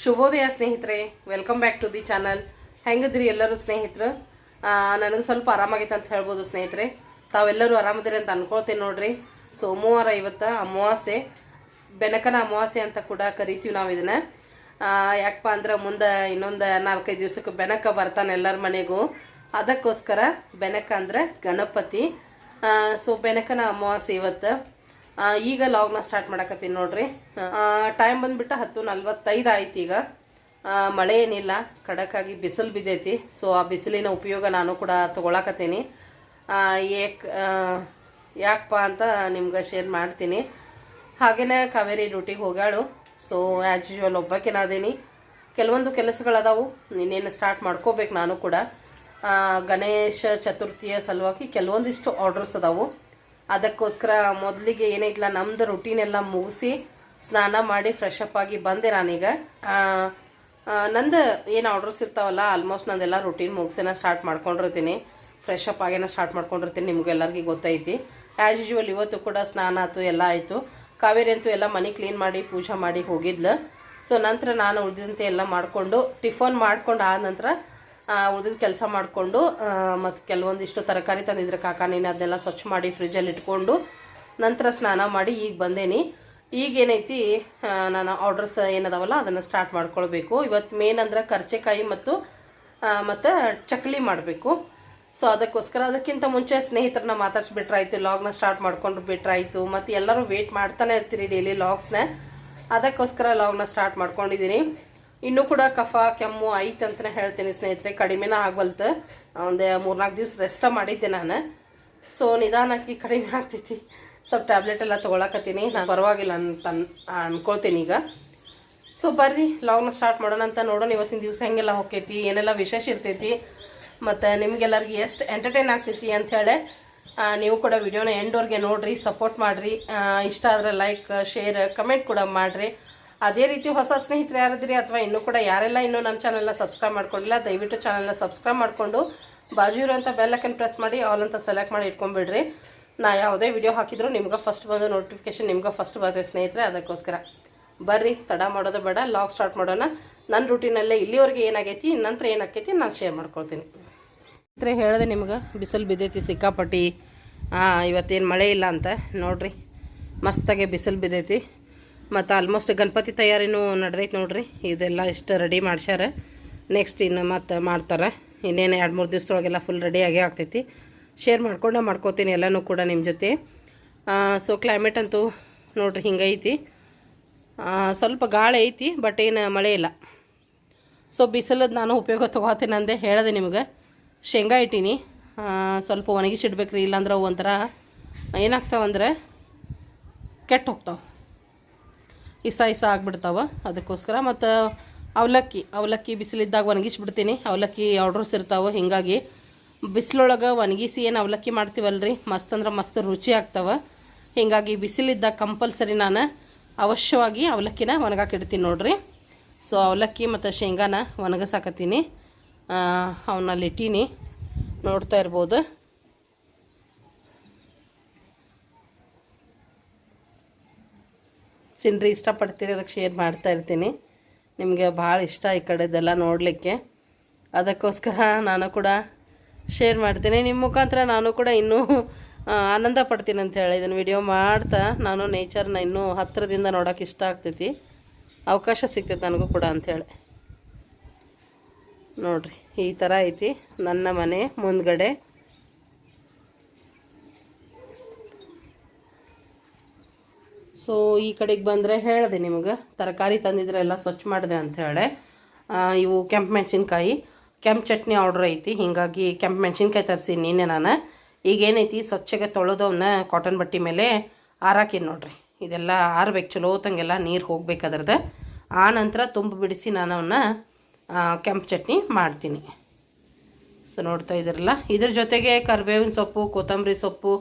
ಶುಭೋದಯ ಸ್ನೇಹಿತರೆ welcome back to the channel ಹೆಂಗಿದ್ರಿ ಎಲ್ಲರೂ ಸ್ನೇಹಿತರು? ನನಗೆ ಸ್ವಲ್ಪ ಆರಾಮಾಗೈತೆ ಅಂತ ಹೇಳ್ಬೋದು ಸ್ನೇಹಿತರೆ. ತಾವೆಲ್ಲರೂ ಆರಾಮದಿರಿ ಅಂತ ಅನ್ಕೊಳ್ತೀನಿ ನೋಡ್ರಿ. ಸೋಮವಾರ ಇವತ್ತು ಅಮಾವಾಸ್ಯೆ, ಬೆನಕನ ಅಮಾವಾಸ್ಯೆ ಅಂತ ಕೂಡ ಕರಿತೀವಿ ನಾವು ಇದನ್ನ. ಯಾಕಪ್ಪ ಅಂದ್ರೆ ಮುಂದೆ ಇನ್ನೊಂದು ನಾಲ್ಕೈದು ದಿವಸಕ್ಕೆ ಬೆನಕ ಬರ್ತಾನೆ ಎಲ್ಲರ ಮನೆಗೂ. ಅದಕ್ಕೋಸ್ಕರ ಬೆನಕ ಅಂದ್ರೆ ಗಣಪತಿ. ಸೊ ಬೆನಕನ ಅಮಾವಾಸ್ಯೆ ಇವತ್ತು. ಈಗ ಲಾಗ್ನ ಸ್ಟಾರ್ಟ್ ಮಾಡಕತ್ತೀನಿ ನೋಡ್ರಿ. ಟೈಮ್ ಬಂದ್ಬಿಟ್ಟು ಹತ್ತು ನಲ್ವತ್ತೈದು ಆಯ್ತು ಈಗ. ಮಳೆ ಏನಿಲ್ಲ, ಖಡಕ್ಕಾಗಿ ಬಿಸಿಲು ಬಿದ್ದೈತಿ. ಸೊ ಆ ಬಿಸಿಲಿನ ಉಪಯೋಗ ನಾನು ಕೂಡ ತಗೊಳಕತ್ತೀನಿ. ಏಕ್ ಯಾಕಪ್ಪ ಅಂತ ನಿಮ್ಗೆ ಶೇರ್ ಮಾಡ್ತೀನಿ. ಹಾಗೆಯೇ ಕಾವೇರಿ ಡ್ಯೂಟಿಗೆ ಹೋಗ್ಯಾಳು. ಸೊ ಆ್ಯಸ್ ಯೂಶ್ವಲ್ ಒಬ್ಬಾಕಿನ ಅದೇನಿ. ಕೆಲವೊಂದು ಕೆಲಸಗಳದಾವು ಇನ್ನೇನು ಸ್ಟಾರ್ಟ್ ಮಾಡ್ಕೋಬೇಕು ನಾನು ಕೂಡ. ಗಣೇಶ ಚತುರ್ಥಿಯ ಸಲುವಾಗಿ ಕೆಲವೊಂದಿಷ್ಟು ಆರ್ಡರ್ಸ್ ಅದಾವು. ಅದಕ್ಕೋಸ್ಕರ ಮೊದಲಿಗೆ ಏನೈತಿಲ್ಲ ನಮ್ದು ರುಟೀನ್ ಎಲ್ಲ ಮುಗಿಸಿ ಸ್ನಾನ ಮಾಡಿ ಫ್ರೆಶ್ ಅಪ್ ಆಗಿ ಬಂದೆ ನಾನೀಗ. ನಂದು ಏನು ಆರ್ಡರ್ಸ್ ಇರ್ತಾವಲ್ಲ ಆಲ್ಮೋಸ್ಟ್ ನಂದೆಲ್ಲ ರುಟೀನ್ ಮುಗಿಸಿನ ಸ್ಟಾರ್ಟ್ ಮಾಡ್ಕೊಂಡಿರ್ತೀನಿ. ಫ್ರೆಶ್ ಅಪ್ ಆಗೇನ ಸ್ಟಾರ್ಟ್ ಮಾಡ್ಕೊಂಡಿರ್ತೀನಿ ನಿಮ್ಗೆ ಎಲ್ಲರಿಗೂ ಗೊತ್ತೈತಿ. ಆ್ಯಸ್ ಯೂಶುವಲ್ ಇವತ್ತು ಕೂಡ ಸ್ನಾನ ಆಯ್ತು ಎಲ್ಲ ಆಯಿತು. ಕಾವೇರಿ ಅಂತೂ ಎಲ್ಲ ಮನೆ ಕ್ಲೀನ್ ಮಾಡಿ, ಪೂಜೆ ಮಾಡಿ ಹೋಗಿದ್ಲು. ಸೊ ನಂತರ ನಾನು ಉಳಿದಂತೆ ಎಲ್ಲ ಮಾಡಿಕೊಂಡು ಟಿಫನ್ ಮಾಡ್ಕೊಂಡು ಆದ ನಂತರ ಉಳಿದಿದ್ದ ಕೆಲಸ ಮಾಡಿಕೊಂಡು ಮತ್ತು ಕೆಲವೊಂದಿಷ್ಟು ತರಕಾರಿ ತಂದಿದ್ರೆ ಕಾಕ ನೀನು ಅದನ್ನೆಲ್ಲ ಸ್ವಚ್ಛ ಮಾಡಿ ಫ್ರಿಜ್ಜಲ್ಲಿ ಇಟ್ಕೊಂಡು ನಂತರ ಸ್ನಾನ ಮಾಡಿ ಈಗ ಬಂದೇನಿ. ಈಗ ಏನೈತಿ ಆ, ನಾನು ಆರ್ಡರ್ಸ್ ಏನದಾವಲ್ಲ ಅದನ್ನು ಸ್ಟಾರ್ಟ್ ಮಾಡ್ಕೊಳ್ಬೇಕು. ಇವತ್ತು ಮೇನ್ ಅಂದ್ರೆ ಕರ್ಚೆಕಾಯಿ ಮತ್ತು ಮತ್ತು ಚಕ್ಲಿ ಮಾಡಬೇಕು. ಸೊ ಅದಕ್ಕೋಸ್ಕರ ಅದಕ್ಕಿಂತ ಮುಂಚೆ ಸ್ನೇಹಿತರನ್ನ ಮಾತಾಡ್ಸ್ಬಿಟ್ರಾಯ್ತು ಲಾಗ್ನ ಸ್ಟಾರ್ಟ್ ಮಾಡ್ಕೊಂಡು ಬಿಟ್ರಾಯ್ತು ಮತ್ತು ಎಲ್ಲರೂ ವೇಟ್ ಮಾಡ್ತಾನೆ ಇರ್ತೀರಿ ಡೈಲಿ ಲಾಗ್ಸ್ನ ಅದಕ್ಕೋಸ್ಕರ ಲಾಗ್ನ ಸ್ಟಾರ್ಟ್ ಮಾಡ್ಕೊಂಡಿದ್ದೀನಿ ಇನ್ನೂ ಕೂಡ ಕಫ, ಕೆಮ್ಮು, ಐತೆ ಅಂತಲೇ ಹೇಳ್ತೀನಿ ಸ್ನೇಹಿತರೆ. ಕಡಿಮೆನ ಆಗವಲ್ತು. ಒಂದು ಮೂರ್ನಾಲ್ಕು ದಿವಸ ರೆಸ್ಟ ಮಾಡಿದ್ದೆ ನಾನು. ಸೊ ನಿಧಾನಕ್ಕೆ ಕಡಿಮೆ ಆಗ್ತೈತಿ. ಸ್ವಲ್ಪ ಟ್ಯಾಬ್ಲೆಟ್ ಎಲ್ಲ ತೊಗೊಳಕತ್ತೀನಿ. ನಾನು ಪರವಾಗಿಲ್ಲ ಅಂತ ಅನ್- ಅನ್ಕೊಳ್ತೀನಿ ಈಗ. ಸೊ ಬರ್ರಿ ಲಾಗ್ನ ಸ್ಟಾರ್ಟ್ ಮಾಡೋಣ ಅಂತ ನೋಡೋಣ. ಇವತ್ತಿನ ದಿವಸ ಹೆಂಗೆಲ್ಲ ಹೋಗ್ತೈತಿ ಏನೆಲ್ಲ ವಿಶೇಷ ಇರ್ತೈತಿ. ಮತ್ತು ನಿಮಗೆಲ್ಲರಿಗೆ ಎಷ್ಟು ಎಂಟರ್ಟೈನ್ ಆಗ್ತೈತಿ ಅಂಥೇಳಿ ನೀವು ಕೂಡ ವಿಡಿಯೋನ ಎಂಡೋರ್ಗೆ ನೋಡಿರಿ ಸಪೋರ್ಟ್ ಮಾಡಿರಿ. ಇಷ್ಟ ಆದರೆ ಲೈಕ್ ಶೇರ್ ಕಮೆಂಟ್ ಕೂಡ ಮಾಡಿರಿ. ಅದೇ ರೀತಿ ಹೊಸ ಸ್ನೇಹಿತರು ಯಾರಿದ್ರಿ ಅಥವಾ ಇನ್ನೂ ಕೂಡ ಯಾರೆಲ್ಲ ಇನ್ನೂ ನಮ್ಮ ಚಾನಲ್ನ ಸಬ್ಸ್ಕ್ರೈಬ್ ಮಾಡ್ಕೊಂಡಿಲ್ಲ, ದಯವಿಟ್ಟು ಚಾನಲ್ನ ಸಬ್ಸ್ಕ್ರೈಬ್ ಮಾಡಿಕೊಂಡು ಬಾಜು ಇರುವಂಥ ಬೆಲ್ಲಕ್ಕನ್ನು ಪ್ರೆಸ್ ಮಾಡಿ ಆಲ್ ಅಂತ ಸೆಲೆಕ್ಟ್ ಮಾಡಿ ಇಟ್ಕೊಂಡ್ಬಿಡ್ರಿ. ನಾ ಯಾವುದೇ ವಿಡಿಯೋ ಹಾಕಿದ್ರು ನಿಮ್ಗೆ ಫಸ್ಟ್ ಬಂದು ನೋಟಿಫಿಕೇಶನ್ ನಿಮ್ಗೆ ಫಸ್ಟ್ ಬರುತ್ತೆ ಸ್ನೇಹಿತರೆ, ಅದಕ್ಕೋಸ್ಕರ. ಬರ್ರಿ, ತಡ ಮಾಡೋದು ಬೇಡ ಲಾಗ್ ಸ್ಟಾರ್ಟ್ ಮಾಡೋಣ. ನನ್ನ ರೂಟೀನಲ್ಲೇ ಇಲ್ಲಿವರೆಗೆ ಏನಾಗೈತಿ ನಂತರ ಏನಾಕೈತಿ ನಾನು ಶೇರ್ ಮಾಡ್ಕೊಳ್ತೀನಿ. ಸ್ನೇಹಿತರೆ, ಹೇಳಿದೆ ನಿಮ್ಗೆ, ಬಿಸಿಲು ಬಿದ್ದೈತಿ ಸಿಕ್ಕಾಪಟ್ಟಿ. ಇವತ್ತೇನು ಮಳೆ ಇಲ್ಲ ಅಂತ. ನೋಡ್ರಿ, ಮಸ್ತಾಗೆ ಬಿಸಿಲು ಬಿದ್ದೈತಿ. ಮತ್ತು ಆಲ್ಮೋಸ್ಟ್ ಗಣಪತಿ ತಯಾರಿನೂ ನಡೆದೈತಿ ನೋಡ್ರಿ. ಇದೆಲ್ಲ ಇಷ್ಟು ರೆಡಿ ಮಾಡ್ಸ್ಯಾರ. ನೆಕ್ಸ್ಟ್ ಇನ್ನು ಮತ್ತು ಮಾಡ್ತಾರೆ. ಇನ್ನೇನು ಎರಡು ಮೂರು ದಿವ್ಸದೊಳಗೆಲ್ಲ ಫುಲ್ ರೆಡಿ ಆಗೇ ಆಗ್ತೈತಿ. ಶೇರ್ ಮಾಡ್ಕೊಂಡೆ ಮಾಡ್ಕೋತೀನಿ ಎಲ್ಲನೂ ಕೂಡ ನಿಮ್ಮ ಜೊತೆ. ಸೊ ಕ್ಲೈಮೇಟ್ ಅಂತೂ ನೋಡ್ರಿ ಹಿಂಗೈತಿ ಸ್ವಲ್ಪ ಗಾಳಿ ಐತಿ ಬಟ್ ಏನು ಮಳೆ ಇಲ್ಲ. ಸೊ ಬಿಸಿಲದ್ದು ನಾನು ಉಪಯೋಗ ತೊಗೋತೀನಿ ಅಂದೆ ಹೇಳಿದೆ ನಿಮಗೆ. ಶೇಂಗಾ ಇಟ್ಟೀನಿ. ಸ್ವಲ್ಪ ಒಣಗಿಸಿಡ್ಬೇಕ್ರಿ ಇಲ್ಲಾಂದ್ರೆ ಒಂಥರ ಏನಾಗ್ತಾವಂದ್ರೆ ಕೆಟ್ಟು ಹೋಗ್ತಾವೆ. ಇಸ ಇಸ ಆಗ್ಬಿಡ್ತಾವೆ ಅದಕ್ಕೋಸ್ಕರ. ಮತ್ತು ಅವಲಕ್ಕಿ ಅವಲಕ್ಕಿ ಬಿಸಿಲಿದ್ದಾಗ ಒಣಗಿಸ್ಬಿಡ್ತೀನಿ. ಅವಲಕ್ಕಿ ಆರ್ಡ್ರಸ್ ಇರ್ತಾವೆ, ಹೀಗಾಗಿ ಬಿಸಿಲೊಳಗೆ ಒಣಗಿಸಿ ಏನು ಅವಲಕ್ಕಿ ಮಾಡ್ತೀವಲ್ರಿ? ಮಸ್ತ್ ಅಂದ್ರೆ ಮಸ್ತ್ ರುಚಿ ಆಗ್ತಾವೆ. ಹೀಗಾಗಿ ಬಿಸಿಲಿದ್ದಾಗ ಕಂಪಲ್ಸರಿ ನಾನು ಅವಶ್ಯವಾಗಿ ಅವಲಕ್ಕಿನ ಒಣಗಾಕಿಡ್ತೀನಿ ನೋಡ್ರಿ. ಸೊ ಅವಲಕ್ಕಿ ಮತ್ತು ಶೇಂಗಾನ ಒಣಗಸಾಕತ್ತೀನಿ. ಅವನಲ್ಲಿ ಇಟ್ಟೀನಿ ನೋಡ್ತಾ ಇರ್ಬೋದು. ಸಿನ್ರಿ ಇಷ್ಟಪಡ್ತೀರಿ, ಅದಕ್ಕೆ ಶೇರ್ ಮಾಡ್ತಾ ಇರ್ತೀನಿ. ನಿಮಗೆ ಭಾಳ ಇಷ್ಟ ಈ ಕಡೆದೆಲ್ಲ ನೋಡಲಿಕ್ಕೆ. ಅದಕ್ಕೋಸ್ಕರ ನಾನು ಕೂಡ ಶೇರ್ ಮಾಡ್ತೀನಿ. ನಿಮ್ಮ ಮುಖಾಂತರ ನಾನು ಕೂಡ ಇನ್ನೂ ಆನಂದ ಪಡ್ತೀನಿ ಅಂತ ಹೇಳಿ ಇದನ್ನು ವಿಡಿಯೋ ಮಾಡ್ತಾ ನಾನು ನೇಚರ್ನ ಇನ್ನೂ ಹತ್ತಿರದಿಂದ ನೋಡೋಕೆ ಇಷ್ಟ ಆಗ್ತೈತಿ. ಅವಕಾಶ ಸಿಗ್ತೈತೆ ನನಗೂ ಕೂಡ ಅಂಥೇಳಿ ನೋಡ್ರಿ, ಈ ಥರ ಐತಿ. ನನ್ನ ಮನೆ ಮುಂದ್ಗಡೆ ಸೊ ಈ ಕಡೆಗೆ ಬಂದರೆ ಹೇಳಿದೆ ನಿಮಗೆ. ತರಕಾರಿ ತಂದಿದ್ರೆ ಎಲ್ಲ ಸ್ವಚ್ಛ ಮಾಡಿದೆ ಅಂಥೇಳಿ ಇವು ಕೆಂಪು ಮೆಣಸಿನ್ಕಾಯಿ. ಕೆಂಪು ಚಟ್ನಿ ಆರ್ಡ್ರ್ ಐತಿ. ಹೀಗಾಗಿ ಕೆಂಪು ಮೆಣಸಿನ್ಕಾಯಿ ತರಿಸಿ ನಿನ್ನೆ ನಾನು. ಈಗ ಏನೈತಿ? ಸ್ವಚ್ಛಗೆ ತೊಳೆದವನ್ನ ಕಾಟನ್ ಬಟ್ಟೆ ಮೇಲೆ ಆರಾಕೇನು ನೋಡ್ರಿ. ಇದೆಲ್ಲ ಆರ್ಬೇಕು, ಚಲೋ ತಂಗೆಲ್ಲ ನೀರು ಹೋಗ್ಬೇಕು ಅದ್ರದ್ದು ಆ ನಂತರ ತುಂಬ ಬಿಡಿಸಿ ನಾನು ಅವನ್ನ ಕೆಂಪು ಚಟ್ನಿ ಮಾಡ್ತೀನಿ. ಸೊ ನೋಡ್ತಾ ಇದ್ದೀರಲ್ಲ ಇದ್ರ ಜೊತೆಗೆ ಕರಿಬೇವಿನ ಸೊಪ್ಪು, ಕೊತ್ತಂಬರಿ ಸೊಪ್ಪು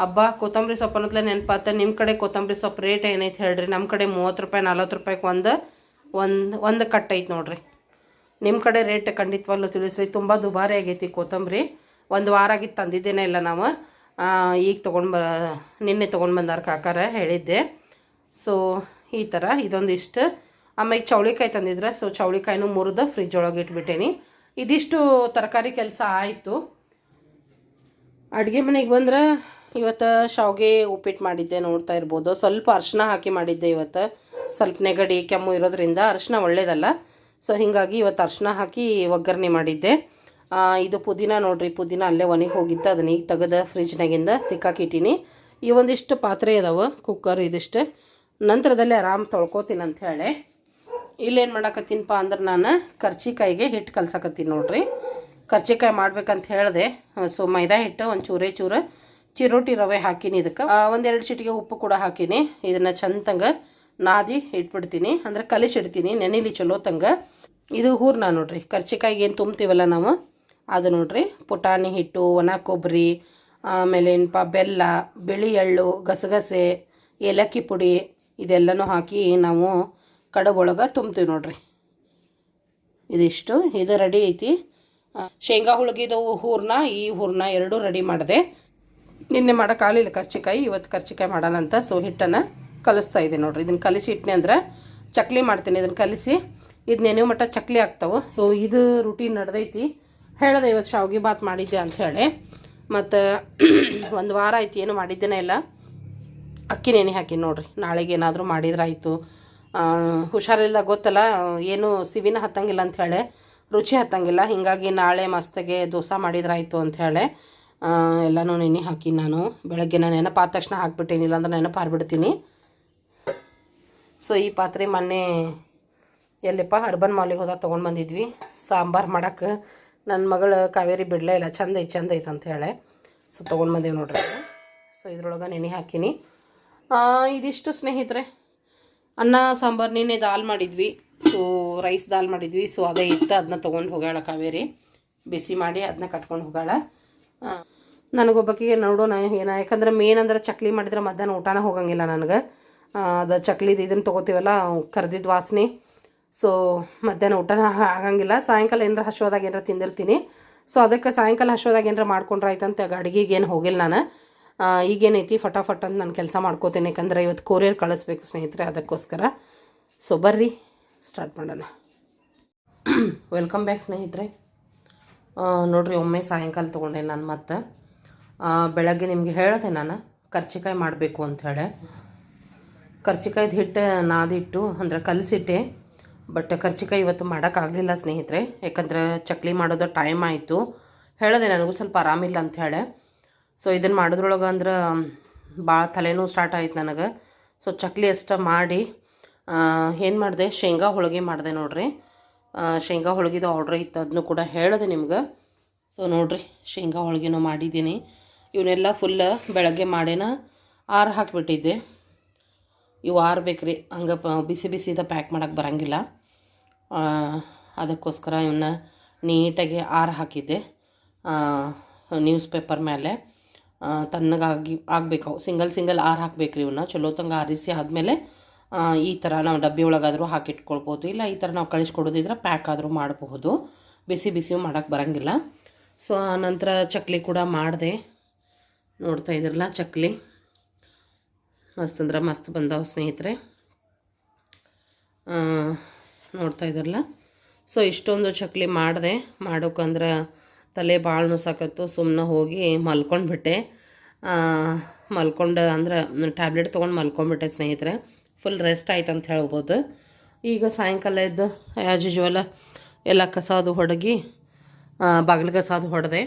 ಹಬ್ಬ ಕೊತ್ತಂಬರಿ ಸೊಪ್ಪು ಅನ್ನೋದ್ಲೆ ನೆನಪಾತ. ನಿಮ್ಮ ಕಡೆ ಕೊತ್ತಂಬರಿ ಸೊಪ್ಪು ರೇಟ್ ಏನೈತೆ ಹೇಳ್ರಿ? ನಮ್ಮ ಕಡೆ ಮೂವತ್ತು ರೂಪಾಯಿ, ನಲ್ವತ್ತು ರೂಪಾಯಿಗೆ ಒಂದು ಒಂದು ಒಂದು ಕಟ್ ಐತೆ ನೋಡ್ರಿ. ನಿಮ್ಮ ಕಡೆ ರೇಟ್ ಖಂಡಿತವಾಗ್ಲೂ ತಿಳಿಸ್ರಿ. ತುಂಬ ದುಬಾರಿ ಆಗೈತಿ ಕೊತ್ತಂಬರಿ. ಒಂದು ವಾರ ಆಗಿತ್ತು ತಂದಿದ್ದೇನೆ ಇಲ್ಲ ನಾವು. ಈಗ ತೊಗೊಂಡು ಬ, ನಿನ್ನೆ ತೊಗೊಂಡು ಬಂದಾರ ಕಾಕಾರ ಹೇಳಿದ್ದೆ. ಸೊ ಈ ಥರ ಇದೊಂದಿಷ್ಟು ಆಮೇಲೆ ಚೌಳಿಕಾಯಿ ತಂದಿದ್ರೆ. ಸೊ ಚೌಳಿಕಾಯಿನೂ ಮುರಿದು ಫ್ರಿಜ್ ಒಳಗೆ ಇಟ್ಬಿಟ್ಟೇನಿ. ಇದಿಷ್ಟು ತರಕಾರಿ ಕೆಲಸ ಆಯಿತು. ಅಡುಗೆ ಮನೆಗೆ ಬಂದ್ರೆ ಇವತ್ತು ಶಾವಿಗೆ ಉಪ್ಪಿಟ್ಟು ಮಾಡಿದ್ದೆ ನೋಡ್ತಾ ಇರ್ಬೋದು. ಸ್ವಲ್ಪ ಅರ್ಶಿನ ಹಾಕಿ ಮಾಡಿದ್ದೆ ಇವತ್ತು. ಸ್ವಲ್ಪ ನೆಗಡಿ, ಕೆಮ್ಮು ಇರೋದ್ರಿಂದ ಅರ್ಶಿನ ಒಳ್ಳೇದಲ್ಲ. ಸೊ ಹೀಗಾಗಿ ಇವತ್ತು ಅರ್ಶಿನ ಹಾಕಿ ಒಗ್ಗರಣೆ ಮಾಡಿದ್ದೆ. ಇದು ಪುದೀನ ನೋಡ್ರಿ, ಪುದೀನ ಅಲ್ಲೇ ಒಣಗಿ ಹೋಗಿತ್ತು. ಅದನ್ನ ಈಗ ತೆಗೆದ ಫ್ರಿಜ್ನಾಗಿಂದ ತಿಕ್ಕಾಕಿಟ್ಟೀನಿ ಈ ಒಂದಿಷ್ಟು ಪಾತ್ರೆ ಇದಾವೆ ಕುಕ್ಕರ್ ಇದಿಷ್ಟು. ನಂತರದಲ್ಲಿ ಆರಾಮ್ ತೊಳ್ಕೊತೀನಿ ಅಂತ ಹೇಳಿ. ಇಲ್ಲೇನು ಮಾಡಾಕತ್ತೀನಪ್ಪ ಅಂದ್ರೆ ನಾನು ಕರ್ಚಿಕಾಯಿಗೆ ಹಿಟ್ಟು ಕಲ್ಸಕತ್ತೀನಿ ನೋಡ್ರಿ. ಕರ್ಚಿಕಾಯಿ ಮಾಡ್ಬೇಕಂತ ಹೇಳಿದೆ. ಸೊ ಮೈದಾ ಹಿಟ್ಟು ಒಂದು ಚೂರೇ ಚೂರ. ಚಿರೋಟಿ ರವೆ ಹಾಕಿನಿ ಇದಕ್ಕೆ. ಒಂದೆರಡು ಚಿಟಿಗೆ ಉಪ್ಪು ಕೂಡ ಹಾಕಿನಿ. ಇದನ್ನು ಚಂದಂಗ ನಾದಿ ಇಟ್ಬಿಡ್ತೀನಿ. ಅಂದ್ರೆ ಕಲಿಸಿಡ್ತೀನಿ, ನೆನೆಲಿ ಚಲೋ ತಂಗ. ಇದು ಹೂರ್ಣ ನೋಡ್ರಿ. ಕರ್ಚಿಕಾಯಿಗೆ ಏನು ತುಂಬ್ತೀವಲ್ಲ ನಾವು? ಅದು ನೋಡ್ರಿ. ಪುಟಾಣಿ ಹಿಟ್ಟು, ಒಣ ಕೊಬ್ಬರಿ ಆಮೇಲೆ ಏನಪ್ಪ, ಬೆಲ್ಲ, ಬಿಳಿ ಎಳ್ಳು, ಗಸಗಸೆ, ಏಲಕ್ಕಿ ಪುಡಿ, ಇದೆಲ್ಲನೂ ಹಾಕಿ ನಾವು ಕಡಬೊಳಗೆ ತುಂಬ್ತೀವಿ ನೋಡ್ರಿ. ಇದಿಷ್ಟು. ಇದು ರೆಡಿ ಐತಿ. ಶೇಂಗಾ ಹುಳುಗಿದವು ಹೂರ್ಣ, ಈ ಹೂರ್ಣ ಎರಡೂ ರೆಡಿ ಮಾಡಿದೆ. ನಿನ್ನೆ ಮಾಡೋಕ್ಕಾಗಲಿಲ್ಲ ಕರ್ಚಿಕಾಯಿ, ಇವತ್ತು ಕರ್ಚಿಕಾಯಿ ಮಾಡೋಣ ಅಂತ. ಸೊ ಹಿಟ್ಟನ್ನು ಕಲಿಸ್ತಾ ಇದ್ದೀನಿ ನೋಡ್ರಿ. ಇದನ್ನು ಕಲಿಸಿ ಇಟ್ಟನೆ ಅಂದ್ರೆ ಚಕ್ಲಿ ಮಾಡ್ತೀನಿ. ಇದನ್ನು ಕಲಿಸಿ ಇದು ನೆನೆಯೋ ಮಟ್ಟ ಚಕ್ಲಿ ಆಗ್ತಾವೆ. ಸೊ ಇದು ರೂಟೀನ್ ನಡೆದೈತಿ. ಹೇಳಿದೆ ಇವತ್ತು ಶಾವ್ಗಿ ಬಾತ್ ಮಾಡಿದ್ದೆ ಅಂತ ಹೇಳಿ. ಮತ್ತು ಒಂದು ವಾರ ಆಯ್ತು ಏನು ಮಾಡಿದ್ದೇನೆ ಇಲ್ಲ. ಅಕ್ಕಿ ನೆನೆ ಹಾಕಿ ನೋಡ್ರಿ. ನಾಳೆಗೆ ಏನಾದರೂ ಮಾಡಿದ್ರಾಯಿತು. ಹುಷಾರಿಲ್ಲ ಗೊತ್ತಲ್ಲ, ಏನು ಸಿವಿನ ಹತ್ತಂಗಿಲ್ಲ ಅಂಥೇಳಿ ರುಚಿ ಹತ್ತಂಗಿಲ್ಲ. ಹೀಗಾಗಿ ನಾಳೆ ಮಸ್ತಗೆ ದೋಸೆ ಮಾಡಿದ್ರಾಯಿತು ಅಂಥೇಳಿ ಎಲ್ಲನೂ ನೆನೆ ಹಾಕಿ ನಾನು. ಬೆಳಗ್ಗೆ ನಾನು ನೆನಪಾದ ತಕ್ಷಣ ಹಾಕ್ಬಿಟ್ಟೇನಿಲ್ಲ ಅಂದ್ರೆ ನೆನಪು ಹಾರ್ಬಿಡ್ತೀನಿ ಸೊ ಈ ಪಾತ್ರೆ ಮೊನ್ನೆ ಎಲ್ಲಪ್ಪ ಅರ್ಬನ್ ಮಾಲಿಗೆ ಹೋದಾಗ ತೊಗೊಂಡು ಬಂದಿದ್ವಿ. ಸಾಂಬಾರು ಮಾಡೋಕ್ಕೆ ನನ್ನ ಮಗಳು ಕಾವೇರಿ ಬಿಡಲೇ ಇಲ್ಲ. ಚಂದ ಐತೆ ಚಂದ ಐತೆ ಅಂತ ಹೇಳಿ. ಸೊ ತೊಗೊಂಡು ಬಂದೇವೆ ನೋಡ್ರಿ. ಸೊ ಇದ್ರೊಳಗೆ ನೆನೆ ಹಾಕಿನಿ. ಇದಿಷ್ಟು ಸ್ನೇಹಿತರೆ. ಅನ್ನ, ಸಾಂಬಾರು ನಿನ್ನೆ ದಾಲ್ ಮಾಡಿದ್ವಿ. ಸೊ ರೈಸ್ ದಾಲ್ ಮಾಡಿದ್ವಿ. ಸೊ ಅದೇ ಇತ್ತು ಅದನ್ನ ತೊಗೊಂಡು ಹೋಗ್ಯಾಳ ಕಾವೇರಿ. ಬಿಸಿ ಮಾಡಿ ಅದನ್ನ ಕಟ್ಕೊಂಡು ಹೋಗಾಳ ಆ, ನನಗೊಬ್ಬಕಿಗೆ ನೋಡೋಣ ಏನ ಯಾಕಂದ್ರೆ ಮೇನ್ ಅಂದ್ರೆ ಚಕ್ಲಿ ಮಾಡಿದ್ರೆ ಮಧ್ಯಾಹ್ನ ಊಟನ ಹೋಗಂಗಿಲ್ಲ ನನಗೆ. ಅದು ಚಕ್ಲಿದು ಇದನ್ನು ತೊಗೋತೀವಲ್ಲ ಕರೆದಿದ್ದು ವಾಸನೆ. ಸೊ ಮಧ್ಯಾಹ್ನ ಊಟನ ಆಗಂಗಿಲ್ಲ. ಸಾಯಂಕಾಲ ಏನಾರ ಹಶ್ವದಾಗ ಏನಾರ ತಿಂದಿರ್ತೀನಿ. ಸೊ ಅದಕ್ಕೆ ಸಾಯಂಕಾಲ ಹಶ್ವದಾಗ ಏನಾರ ಮಾಡ್ಕೊಂಡ್ರೆ ಆಯ್ತಂತ ಏನು ಹೋಗಿಲ್ಲ ನಾನು. ಈಗೇನೈತಿ ಫಟಾಫಟ್ ಅಂತ ನಾನು ಕೆಲಸ ಮಾಡ್ಕೋತೀನಿ. ಯಾಕಂದ್ರೆ ಇವತ್ತು ಕೊರಿಯರ್ ಕಳಿಸ್ಬೇಕು ಸ್ನೇಹಿತರೆ ಅದಕ್ಕೋಸ್ಕರ. ಸೊ ಬರ್ರಿ ಸ್ಟಾರ್ಟ್ ಮಾಡೋಣ. ವೆಲ್ಕಮ್ ಬ್ಯಾಕ್ ಸ್ನೇಹಿತರೆ. ನೋಡ್ರಿ, ಒಮ್ಮೆ ಸಾಯಂಕಾಲ ತೊಗೊಂಡೆ ನಾನು ಮತ್ತೆ. ಬೆಳಗ್ಗೆ ನಿಮಗೆ ಹೇಳಿದೆ ನಾನು, ಕರ್ಚಿಕಾಯಿ ಮಾಡಬೇಕು ಅಂಥೇಳಿ ಕರ್ಚಿಕಾಯ್ದು ಹಿಟ್ಟು ನಾದಿಟ್ಟು, ಅಂದ್ರೆ ಕಲಸಿಟ್ಟೆ. ಬಟ್ ಕರ್ಚಿಕಾಯಿ ಇವತ್ತು ಮಾಡೋಕ್ಕಾಗಲಿಲ್ಲ ಸ್ನೇಹಿತರೆ, ಯಾಕಂದರೆ ಚಕ್ಲಿ ಮಾಡೋದು ಟೈಮ್ ಆಯಿತು. ಹೇಳಿದೆ ನನಗೂ ಸ್ವಲ್ಪ ಆರಾಮಿಲ್ಲ ಅಂತ ಹೇಳಿ. ಸೊ ಇದನ್ನು ಮಾಡೋದ್ರೊಳಗೆ ಅಂದ್ರೆ ಭಾಳ ತಲೆನೂ ಸ್ಟಾರ್ಟ್ ಆಯ್ತು ನನಗೆ. ಸೊ ಚಕ್ಲಿ ಅಷ್ಟ ಮಾಡಿ ಏನು ಮಾಡಿದೆ, ಶೇಂಗಾ ಹೋಳಿಗೆ ಮಾಡಿದೆ ನೋಡ್ರಿ. ಶೇಂಗಾ ಹೋಳಿಗೆದು ಆರ್ಡ್ರ್ ಇತ್ತು ಅದನ್ನು ಕೂಡ ಹೇಳಿದೆ ನಿಮ್ಗೆ. ಸೊ ನೋಡ್ರಿ, ಶೇಂಗಾ ಹೋಳಿಗೆನೂ ಮಾಡಿದ್ದೀನಿ. ಇವನ್ನೆಲ್ಲ ಫುಲ್ ಬೆಳಗ್ಗೆ ಮಾಡೇನ ಆರು ಹಾಕಿಬಿಟ್ಟಿದ್ದೆ. ಇವು ಆರ್ಬೇಕ್ರಿ ಹಂಗೆ ಪ, ಬಿಸಿ ಬಿಸಿದ ಪ್ಯಾಕ್ ಮಾಡೋಕ್ಕೆ ಬರೋಂಗಿಲ್ಲ. ಅದಕ್ಕೋಸ್ಕರ ಇವನ್ನ ನೀಟಾಗಿ ಆರು ಹಾಕಿದ್ದೆ. ನ್ಯೂಸ್ ಪೇಪರ್ ಮೇಲೆ ತಣ್ಣಗಾಗಿ ಆಗಬೇಕು, ಸಿಂಗಲ್ ಸಿಂಗಲ್ ಆರು ಹಾಕ್ಬೇಕ್ರಿ ಇವನ್ನ. ಚಲೋ ತಂಗ ಆರಿಸಿ ಆದಮೇಲೆ ಈ ಥರ ನಾವು ಡಬ್ಬಿ ಒಳಗಾದರೂ ಹಾಕಿಟ್ಕೊಳ್ಬೋದು, ಇಲ್ಲ ಈ ಥರ ನಾವು ಕಳಿಸ್ಕೊಡೋದಿದ್ರೆ ಪ್ಯಾಕ್ ಆದರೂ ಮಾಡಬಹುದು. ಬಿಸಿ ಬಿಸಿ ಮಾಡೋಕ್ಕೆ ಬರೋಂಗಿಲ್ಲ. ಸೊ ನಂತರ ಚಕ್ಲಿ ಕೂಡ ಮಾಡಿದೆ. ನೋಡ್ತಾ ಇದ್ರಲ್ಲ ಚಕ್ಲಿ. ಮಸ್ತ್ ಅಂದ್ರೆ ಮಸ್ತ್ ಬಂದವು ಸ್ನೇಹಿತರೆ. ನೋಡ್ತಾ ಇದ್ರಲ್ಲ? ಸೊ ಇಷ್ಟೊಂದು ಚಕ್ಲಿ ಮಾಡಿದೆ. ಮಾಡೋಕ್ಕಂದ್ರೆ ತಲೆ ಭಾಳ ನುಸಾಕತ್ತು ಸುಮ್ಮನೆ ಹೋಗಿ ಮಲ್ಕೊಂಡ್ಬಿಟ್ಟೆ. ಮಲ್ಕೊಂಡು ಅಂದ್ರೆ ಟ್ಯಾಬ್ಲೆಟ್ ತೊಗೊಂಡು ಮಲ್ಕೊಂಡ್ಬಿಟ್ಟೆ ಸ್ನೇಹಿತರೆ. ಫುಲ್ ರೆಸ್ಟ್ ಆಯ್ತು ಅಂತ ಹೇಳ್ಬೋದು. ಈಗ ಸಾಯಂಕಾಲ ಎದ್ದು ಆ್ಯಸ್ ಯೂಶ್ವಲ್ ಎಲ್ಲ ಕಸ ಅದು ಹೊಡಗಿ ಬಾಗಿಲು ಕಸ ಅದು ಹೊಡೆದೆ.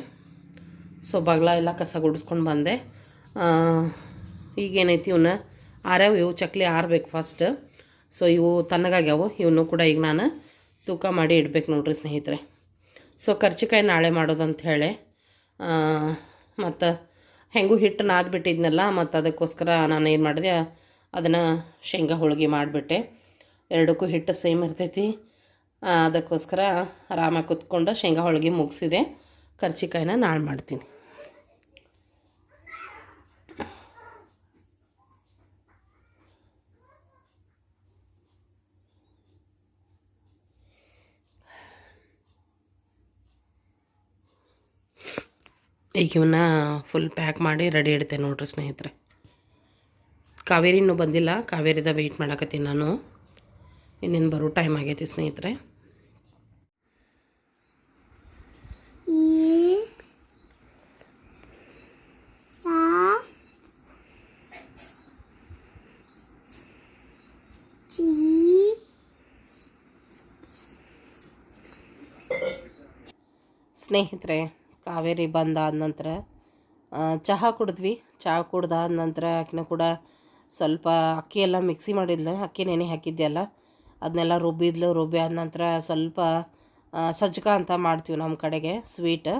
ಸೊ ಬಾಗ್ಲ ಎಲ್ಲ ಕಸ ಗುಡಿಸ್ಕೊಂಡು ಬಂದೆ. ಈಗೇನೈತಿ ಇವನ್ನ ಆರ್ಯಾವ, ಇವು ಚಕ್ಲಿ ಆರಬೇಕು ಫಸ್ಟ್ ಸೊ ಇವು ತಣ್ಣಗಾಗ್ಯಾವು ಇವನು ಕೂಡ ಈಗ ನಾನು ತೂಕ ಮಾಡಿ ಇಡ್ಬೇಕು ನೋಡ್ರಿ ಸ್ನೇಹಿತರೆ. ಸೊ ಕರ್ಚಿಕಾಯಿ ನಾಳೆ ಮಾಡೋದಂತ ಹೇಳಿ. ಮತ್ತು ಹೆಂಗೂ ಹಿಟ್ಟು ನಾದ್ಬಿಟ್ಟಿದ್ನಲ್ಲ ಮತ್ತು ಅದಕ್ಕೋಸ್ಕರ ನಾನು ಏನು ಮಾಡಿದೆ ಅದನ್ನು ಶೇಂಗಾ ಹೋಳಿಗೆ ಮಾಡಿಬಿಟ್ಟೆ. ಎರಡಕ್ಕೂ ಹಿಟ್ಟು ಸೇಮ್ ಇರ್ತೈತಿ. ಅದಕ್ಕೋಸ್ಕರ ಆರಾಮಾಗಿ ಕುತ್ಕೊಂಡು ಶೇಂಗಾ ಹೋಳಿಗೆ ಮುಗಿಸಿದೆ. ಕರ್ಚಿಕಾಯಿನ ನಾಳೆ ಮಾಡ್ತೀನಿ. ಈಗ ಇವನ್ನ ಫುಲ್ ಪ್ಯಾಕ್ ಮಾಡಿ ರೆಡಿ ಇಡ್ತೆ ನೋಡ್ರಿ ಸ್ನೇಹಿತರೆ. ಕಾವೇರಿ ಇನ್ನೂ ಬಂದಿಲ್ಲ. ಕಾವೇರಿದ ವೆಯ್ಟ್ ಮಾಡಕತ್ತೀನಿ ನಾನು. ಇನ್ನೇನು ಬರೋ ಟೈಮ್ ಆಗೈತಿ ಸ್ನೇಹಿತರೆ. ಸ್ನೇಹಿತರೆ, ಕಾವೇರಿ ಬಂದಾದ ನಂತರ ಚಹಾ ಕುಡಿದ್ವಿ. ಚಹಾ ಕುಡ್ದಾದ ನಂತರ ಆಕಿನ ಕೂಡ ಸ್ವಲ್ಪ ಅಕ್ಕಿ ಎಲ್ಲ ಮಿಕ್ಸಿ ಮಾಡಿದ್ಲು. ಅಕ್ಕಿ ನೆನೆ ಹಾಕಿದ್ದೆಲ್ಲ ಅದನ್ನೆಲ್ಲ ರುಬ್ಬಿದ್ಲು. ರುಬ್ಬಿ ಆದ ನಂತರ ಸ್ವಲ್ಪ ಸಜ್ಜಕ ಅಂತ ಮಾಡ್ತೀವಿ ನಮ್ಮ ಕಡೆಗೆ ಸ್ವೀಟ್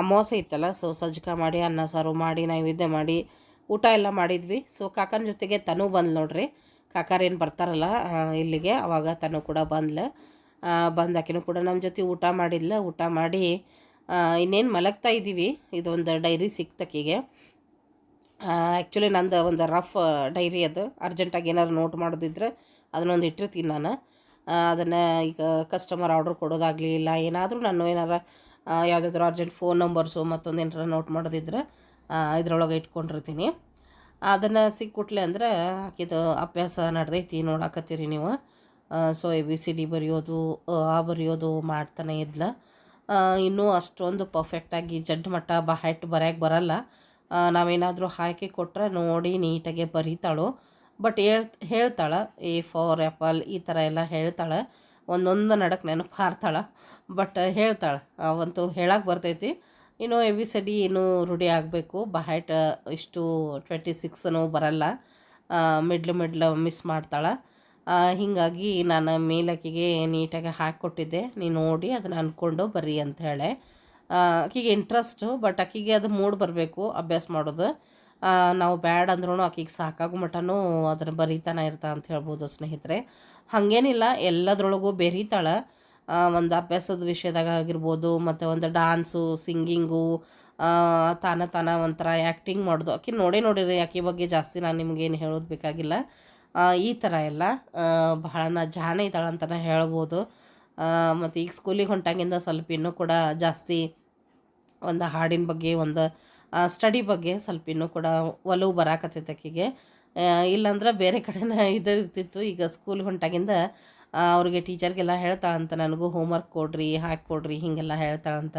ಅಮಾವಾಸ್ಯೆ ಇತ್ತಲ್ಲ ಸೊ ಸಜ್ಜಕ ಮಾಡಿ, ಅನ್ನ, ಸಾರು ಮಾಡಿ, ನೈವೇದ್ಯ ಮಾಡಿ, ಊಟ ಎಲ್ಲ ಮಾಡಿದ್ವಿ. ಸೊ ಕಾಕನ ಜೊತೆಗೆ ತನು ಬಂದ್ಲು ನೋಡ್ರಿ. ಕಾಕಾರೇನು ಬರ್ತಾರಲ್ಲ ಇಲ್ಲಿಗೆ, ಅವಾಗ ತನು ಕೂಡ ಬಂದ್ಲು. ಬಂದಾಕಿನೂ ಕೂಡ ನಮ್ಮ ಜೊತೆ ಊಟ ಮಾಡಿದ್ಲು. ಊಟ ಮಾಡಿ ಇನ್ನೇನು ಮಲಗ್ತಾ ಇದ್ದೀವಿ ಇದೊಂದು ಡೈರಿ ಸಿಕ್ತಕ್ಕಿಗೆ ಆ್ಯಕ್ಚುಲಿ ನಂದು ಒಂದು ರಫ್ ಡೈರಿ ಅದು. ಅರ್ಜೆಂಟಾಗಿ ಏನಾದ್ರು ನೋಟ್ ಮಾಡೋದಿದ್ರೆ ಅದನ್ನೊಂದು ಇಟ್ಟಿರ್ತೀನಿ ನಾನು. ಅದನ್ನು ಈಗ ಕಸ್ಟಮರ್ ಆರ್ಡ್ರ್ ಕೊಡೋದಾಗಲಿ ಇಲ್ಲ, ಏನಾದರೂ ನಾನು ಏನಾರ ಯಾವುದಾದ್ರು ಅರ್ಜೆಂಟ್ ಫೋನ್ ನಂಬರ್ಸು ಮತ್ತೊಂದು ಏನಾರ ನೋಟ್ ಮಾಡೋದಿದ್ರೆ ಇದ್ರೊಳಗೆ ಇಟ್ಕೊಂಡಿರ್ತೀನಿ. ಅದನ್ನು ಸಿಕ್ಕಿಬಿಟ್ಲೆ ಅಂದ್ರೆ ಆಕಿದು ಅಭ್ಯಾಸ ನಡೆದೈತಿ, ನೋಡಾಕತ್ತೀರಿ ನೀವು. So A B C D ಬರೆಯೋದು, ಆ ಬರೆಯೋದು ಮಾಡ್ತಾನೆ ಇದ್ಲ. ಇನ್ನೂ ಅಷ್ಟೊಂದು ಪರ್ಫೆಕ್ಟಾಗಿ ಜಡ್ ಮಟ್ಟ ಬಹಟ್ ಬರೆಯೋಕ್ಕೆ ಬರಲ್ಲ. ನಾವೇನಾದರೂ ಹಾಕಿ ಕೊಟ್ಟರೆ ನೋಡಿ ನೀಟಾಗೆ ಬರೀತಾಳು. ಬಟ್ ಹೇಳ್, ಹೇಳ್ತಾಳೆ ಎ ಫಾರ್ ಆ್ಯಪಲ್ ಈ ಥರ ಎಲ್ಲ ಹೇಳ್ತಾಳೆ. ಒಂದೊಂದು ನಡಕ್ಕೆ ನೆನಪು ಹಾರ್ತಾಳೆ ಬಟ್ ಹೇಳ್ತಾಳೆ, ಅವಂತೂ ಹೇಳಕ್ಕೆ ಬರ್ತೈತಿ. ಇನ್ನು ಎ ಬಿ ಸಿ ಡಿ ಇನ್ನೂ ರೂಢಿ ಆಗಬೇಕು. ಬಹಟ್ ಇಷ್ಟು ಟ್ವೆಂಟಿ ಸಿಕ್ಸನು ಬರಲ್ಲ. ಮಿಡ್ಲ್ ಮಿಡ್ಲ್ ಮಿಸ್ ಮಾಡ್ತಾಳೆ. ಹೀಗಾಗಿ ನಾನು ಮೇಲಕ್ಕಿಗೆ ನೀಟಾಗಿ ಹಾಕಿಕೊಟ್ಟಿದ್ದೆ. ನೀನು ನೋಡಿ ಅದನ್ನು ಅಂದ್ಕೊಂಡು ಬರ್ರಿ ಅಂತ ಹೇಳಿ. ಆಕಿಗೆ ಇಂಟ್ರೆಸ್ಟು ಬಟ್ ಆಕಿಗೆ ಅದು ಮೂಡ್ ಬರಬೇಕು, ಅಭ್ಯಾಸ ಮಾಡೋದು. ನಾವು ಬ್ಯಾಡ್ ಅಂದ್ರೂ ಆಕಿಗೆ ಸಾಕಾಗೋ ಮಟನೂ ಅದನ್ನು ಬರೀತಾನೆ ಇರ್ತಾ ಅಂತ ಹೇಳ್ಬೋದು ಸ್ನೇಹಿತರೆ. ಹಾಗೇನಿಲ್ಲ, ಎಲ್ಲದರೊಳಗೂ ಬೆರೀತಾಳೆ. ಒಂದು ಅಭ್ಯಾಸದ ವಿಷಯದಾಗ ಆಗಿರ್ಬೋದು, ಮತ್ತು ಒಂದು ಡಾನ್ಸು ಸಿಂಗಿಂಗು ತಾನ ತಾನ ಒಂಥರ ಆ್ಯಕ್ಟಿಂಗ್ ಮಾಡೋದು. ಆಕೆ ನೋಡೇ ನೋಡಿರಿ ಆಕೆ ಬಗ್ಗೆ ಜಾಸ್ತಿ ನಾನು ನಿಮಗೇನು ಹೇಳೋದು ಬೇಕಾಗಿಲ್ಲ. ಈ ಥರ ಎಲ್ಲ ಬಹಳ ಜಾಣ ಇದ್ದಾಳೆ ಅಂತಲೇ ಹೇಳ್ಬೋದು. ಮತ್ತು ಈಗ ಸ್ಕೂಲಿಗೆ ಹೊಂಟಾಗಿಂದ ಸ್ವಲ್ಪ ಇನ್ನೂ ಕೂಡ ಜಾಸ್ತಿ ಒಂದು ಹಾಡಿನ ಬಗ್ಗೆ, ಒಂದು ಸ್ಟಡಿ ಬಗ್ಗೆ ಸ್ವಲ್ಪ ಇನ್ನೂ ಕೂಡ ಒಲವು ಬರಾಕತ್ತೈತೆ ಆಕಿಗೆ. ಇಲ್ಲಾಂದ್ರೆ ಬೇರೆ ಕಡೆನ ಇರ್ತಿತ್ತು. ಈಗ ಸ್ಕೂಲ್ ಹೊಂಟಾಗಿಂದ ಅವ್ರಿಗೆ ಟೀಚರ್ಗೆಲ್ಲ ಹೇಳ್ತಾಳಂತ ನನಗೂ, ಹೋಮ್ವರ್ಕ್ ಕೊಡ್ರಿ, ಹಾಕಿ ಕೊಡ್ರಿ, ಹೀಗೆಲ್ಲ ಹೇಳ್ತಾಳಂತ.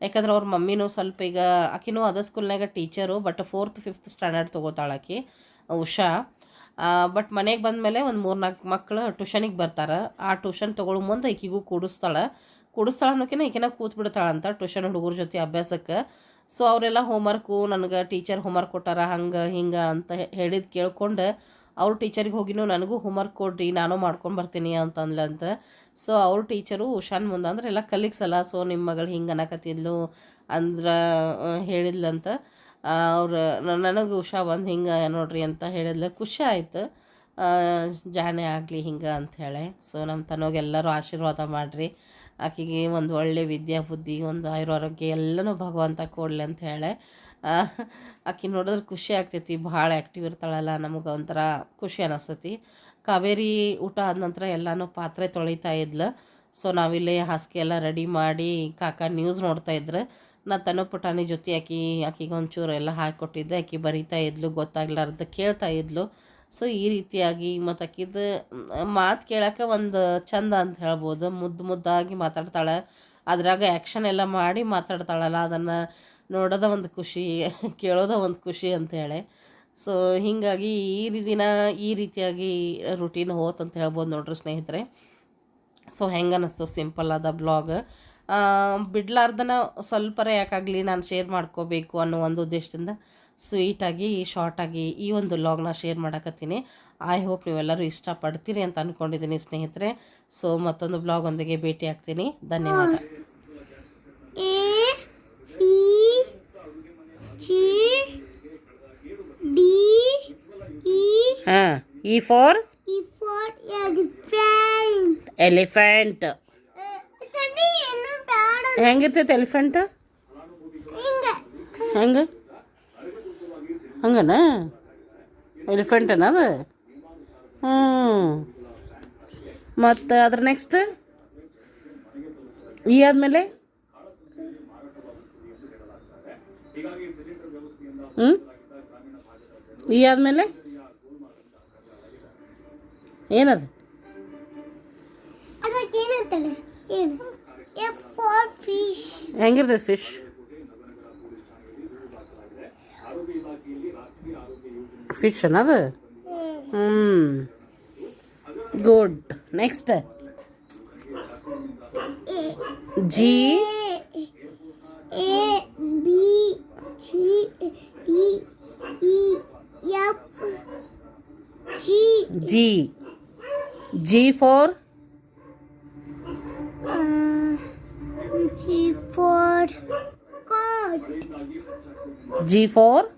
ಯಾಕಂದ್ರೆ ಅವ್ರ ಮಮ್ಮಿನೂ ಸ್ವಲ್ಪ ಈಗ, ಆಕಿನೂ ಅದೇ ಸ್ಕೂಲ್ನಾಗ teacher, but fourth, fifth standard ತೊಗೋತಾಳಾಕಿ Usha. But ಮನೆಗೆ ಬಂದಮೇಲೆ ಒಂದು ಮೂರು ನಾಲ್ಕು ಮಕ್ಕಳು ಟ್ಯೂಷನಿಗೆ ಬರ್ತಾರೆ. ಆ ಟ್ಯೂಷನ್ ತೊಗೊಳ್ಳೋ ಮುಂದೆ ಈಕಿಗೂ ಕೂಡಿಸ್ತಾಳೆ. ಕೂಡಿಸ್ತಾಳೆ ಅನ್ನೋಕಿನ ಈಕಿನ ಕೂತು ಬಿಡ್ತಾಳಂತ ಟ್ಯೂಷನ್ ಹುಡುಗರ ಜೊತೆ ಅಭ್ಯಾಸಕ್ಕೆ. ಸೊ ಅವರೆಲ್ಲ ಹೋಮ್ವರ್ಕು ನನಗೆ ಟೀಚರ್ ಹೋಮ್ವರ್ಕ್ ಕೊಟ್ಟಾರ, ಹಂಗೆ, ಹಿಂಗೆ ಅಂತ ಹೇಳಿದ್ದು ಕೇಳ್ಕೊಂಡು ಅವ್ರ ಟೀಚರಿಗೆ ಹೋಗಿನೂ ನನಗೂ ಹೋಮ್ವರ್ಕ್ ಕೊಡ್ರಿ, ನಾನು ಮಾಡ್ಕೊಂಡು ಬರ್ತೀನಿ ಅಂತ ಅಂದ್ಲಂತ ಸೊ ಅವ್ರ ಟೀಚರು ಉಷಾನ್ ಮುಂದೆ ಅಂದ್ರೆ ಎಲ್ಲ ಕಲೀಗ್ಸಲ್ಲ. ಸೊ ನಿಮ್ಮ ಮಗಳು ಹಿಂಗೆ ಅನ್ನಕತ್ತಿದ್ಲು ಅಂದ್ರೆ ಹೇಳಿದ್ಲಂತ. ಅವ್ರು ನನಗೆ ಉಷಾ ಬಂದು ಹಿಂಗೆ ನೋಡ್ರಿ ಅಂತ ಹೇಳಿದ್ಲೆ. ಖುಷಿ ಆಯಿತು. ಜಾನೆ ಆಗಲಿ ಹಿಂಗೆ ಅಂಥೇಳಿ ಸೊ ನಮ್ಮ ತನಗೆಲ್ಲರೂ ಆಶೀರ್ವಾದ ಮಾಡಿರಿ. ಆಕೆಗೆ ಒಂದು ಒಳ್ಳೆ ವಿದ್ಯಾ, ಬುದ್ಧಿ, ಒಂದು ಆಯುರಾರೋಗ್ಯ ಎಲ್ಲನೂ ಭಗವಂತ ಕೊಡಲಿ ಅಂತ ಹೇಳಿ. ಆಕೆ ನೋಡಿದ್ರೆ ಖುಷಿ ಆಗ್ತೈತಿ. ಭಾಳ ಆ್ಯಕ್ಟಿವ್ ಇರ್ತಾಳಲ್ಲ. ನಮಗೆ ಒಂಥರ ಖುಷಿ ಅನ್ನಿಸ್ತೈತಿ ಕಾವೇರಿ ಊಟ ಆದ ನಂತರ ಎಲ್ಲನೂ ಪಾತ್ರೆ ತೊಳಿತಾ ಇದ್ಲು. ಸೊ, ನಾವಿಲ್ಲೇ ಹಾಸಿಗೆ ಎಲ್ಲ ರೆಡಿ ಮಾಡಿ ಕಾಕ ನ್ಯೂಸ್ ನೋಡ್ತಾ ಇದ್ರೆ. ನಾ ತನ್ನ ಪುಟಾಣಿ ಜೊತೆ ಆಕಿ, ಆಕಿಗೆ ಒಂಚೂರು ಎಲ್ಲ ಹಾಕಿಕೊಟ್ಟಿದ್ದೆ ಆಕಿ ಬರಿತಾ ಇದ್ಲು, ಗೊತ್ತಾಗ್ಲಾರ್ದ ಕೇಳ್ತಾ ಇದ್ಲು. ಸೊ ಈ ರೀತಿಯಾಗಿ ಮತ್ತು ಆಕಿದು ಮಾತು ಕೇಳೋಕ್ಕೆ ಒಂದು ಚಂದ ಅಂತ ಹೇಳ್ಬೋದು. ಮುದ್ದು ಮುದ್ದಾಗಿ ಮಾತಾಡ್ತಾಳೆ. ಅದ್ರಾಗ ಆ್ಯಕ್ಷನ್ ಎಲ್ಲ ಮಾಡಿ ಮಾತಾಡ್ತಾಳಲ್ಲ, ಅದನ್ನು ನೋಡೋದ ಒಂದು ಖುಷಿ, ಕೇಳೋದ ಒಂದು ಖುಷಿ ಅಂತೇಳಿ ಸೊ ಹೀಗಾಗಿ ಈ ದಿನ ಈ ರೀತಿಯಾಗಿ ರುಟೀನ್ ಹೋತಂತ ಹೇಳ್ಬೋದು ನೋಡ್ರಿ ಸ್ನೇಹಿತರೆ. ಸೊ ಹೆಂಗೆ ಅನ್ನಿಸ್ತು ಸಿಂಪಲ್ ಆದ ಬ್ಲಾಗ್ ಬಿಡ್ಲಾರ್ದನ ಸ್ವಲ್ಪರ ಯಾಕಾಗಲಿ ನಾನು ಶೇರ್ ಮಾಡ್ಕೋಬೇಕು ಅನ್ನೋ ಒಂದು ಉದ್ದೇಶದಿಂದ ಸ್ವೀಟಾಗಿ ಶಾರ್ಟಾಗಿ ಈ ಒಂದು ಲಾಗ್ನ ಶೇರ್ ಮಾಡಕತ್ತೀನಿ. ಐ ಹೋಪ್ ನೀವೆಲ್ಲರೂ ಇಷ್ಟಪಡ್ತೀರಿ ಅಂತ ಅಂದ್ಕೊಂಡಿದ್ದೀನಿ ಸ್ನೇಹಿತರೆ. ಸೊ ಮತ್ತೊಂದು ಬ್ಲಾಗ್ ಒಂದಿಗೆ ಭೇಟಿ ಆಗ್ತೀನಿ. ಧನ್ಯವಾದ. ಹಾಂ ಈ ಫಾರ್. Elephant ಹೆಂಗಿರ್ತೈತೆ elephant? ಹಿಂಗೆ. ಹೆಂಗೆ? ಹಂಗನಾ? ಎಲಿಫೆಂಟನ ಅದು? ಹ್ಞೂ ಮತ್ತು ಅದ್ರ ನೆಕ್ಸ್ಟ್ ಈ ಆದಮೇಲೆ? ಹ್ಞೂ ಈ ಆದಮೇಲೆ? ಏನದು? F for fish. the fish? Fish another. Hmm. Good. Next. G. A, B, G, D, E, F, G. G. G for? Uh, G for. G for? G for.